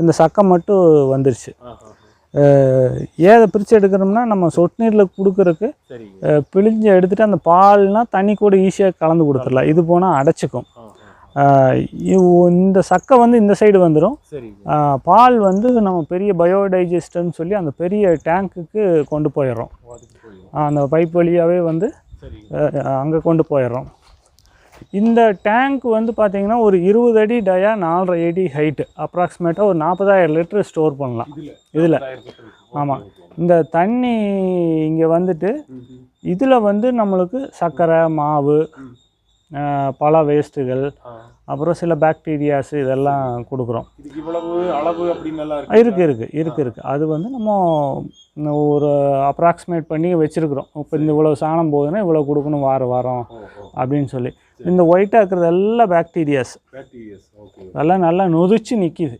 இந்த சக்கை மட்டும் வந்துருச்சு. ஏதை பிரித்து எடுக்கிறோம்னா நம்ம சொட்டு நீரில் கொடுக்குறக்கு பிழிஞ்சு எடுத்துகிட்டு அந்த பால்னால் தண்ணி கூட ஈஸியாக கலந்து கொடுத்துடலாம். இது போனால் அடைச்சிக்கும். இந்த சக்கை வந்து இந்த சைடு வந்துடும் பால் வந்து நம்ம பெரிய பயோடைஜஸ்டர்னு சொல்லி அந்த பெரிய டேங்க்குக்கு கொண்டு போயிடுறோம். அந்த பைப் வழியாகவே வந்து அங்கே கொண்டு போயிடுறோம். இந்த டேங்க் வந்து பார்த்திங்கன்னா ஒரு இருபது அடி டயா நாலரை அடி ஹைட்டு அப்ராக்சிமேட்டாக ஒரு நாற்பதாயிரம் லிட்டர் ஸ்டோர் பண்ணலாம். இதுல. ஆமாம். இந்த தண்ணி இங்கே வந்துட்டு. இதில் வந்து நம்மளுக்கு சர்க்கரை மாவு பல வேஸ்ட்டுகள். அப்புறம் சில பாக்டீரியாஸ் இதெல்லாம் கொடுக்குறோம். இவ்வளவு அளவு அப்படின்னு இருக்குது இருக்குது இருக்குது இருக்குது அது வந்து நம்ம ஒரு அப்ராக்சிமேட் பண்ணி வச்சுருக்குறோம். இப்போ இந்த இவ்வளோ சாணம் போகுதுன்னா இவ்வளோ கொடுக்கணும் வார வாரம் அப்படின்னு சொல்லி. இந்த ஒயிட்டாக இருக்கிறது எல்லாம் பாக்டீரியாஸ் பாக்டீரியாஸ் ஓகே அதெல்லாம் நல்லா நொதிச்சு நிற்கிது